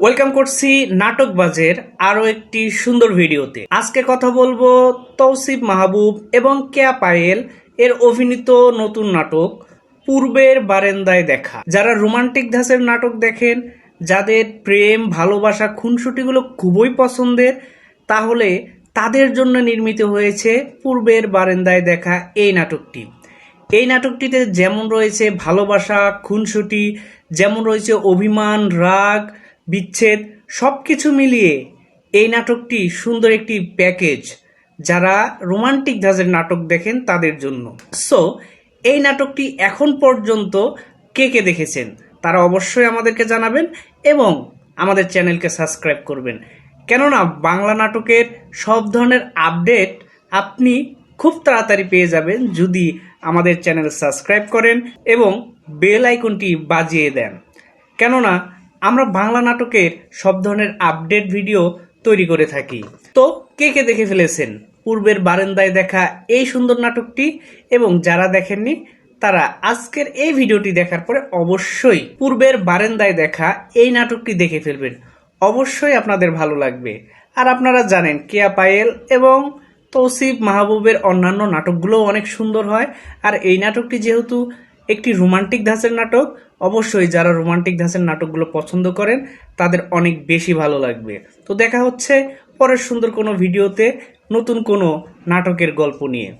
Welcome করছি নাটক বাজের আরও একটি সুন্দর ভিডিওতে। আজকে কথা বলব তৌসিফ মাহবুব এবং কেয়া পায়েল এর অভিনীত নতুন নাটক, পূর্বের বারেন্দায় দেখা। যারা রোমান্টিক ধাঁচের নাটক দেখেন, যাদের প্রেম, ভালোবাসা, খুনসুটিগুলো খুবই পছন্দের, তাহলে তাদের জন্য নির্মিত হয়েছে পূর্বের বারেন্দায় দেখা এই নাটকটি। এই নাটকটিতে যেমন রয়েছে ভালোবাসা, খুনসুটি, যেমন রয়েছে অভিমান, রাগ বিচ্ছেদ সব কিছু মিলিয়ে এই নাটকটি সুন্দর একটি প্যাকেজ যারা রোমান্টিক ধাঁচের নাটক দেখেন তাদের জন্য। সো এই নাটকটি এখন পর্যন্ত কে কে দেখেছেন তারা অবশ্যই আমাদেরকে জানাবেন এবং আমাদের চ্যানেলকে সাবস্ক্রাইব করবেন। কেননা বাংলা নাটকের সব ধরনের আপডেট আপনি খুব তাড়াতাড়ি পেয়ে যাবেন যদি আমাদের চ্যানেল সাবস্ক্রাইব করেন এবং বেল আইকনটি বাজিয়ে দেন। কেননা আমরা বাংলা নাটকের সব ধরনের আপডেট ভিডিও তৈরি করে থাকি। তো কে কে দেখে ফেলেছেন? পূর্বের বারান্দায় দেখা এই সুন্দর নাটকটি এবং যারা দেখেননি, তারা আজকের এই ভিডিওটি দেখার পরে অবশ্যই পূর্বের বারান্দায় দেখা এই নাটকটি দেখে ফেলবেন। অবশ্যই আপনাদের ভালো লাগবে। আর আপনারা জানেন, কেয়া পায়েল এবং তৌসিফ মাহবুবের অন্যান্য নাটকগুলোও অনেক সুন্দর হয়। আর এই নাটকটি যেহেতু একটি রোমান্টিক ধাঁচের নাটক অবশ্যই যারা রোমান্টিক ধাঁচের নাটকগুলো পছন্দ করেন, তাদের অনেক বেশি ভালো লাগবে। তো দেখা হচ্ছে পরের সুন্দর কোনো ভিডিওতে নতুন কোনো নাটকের গল্প নিয়ে।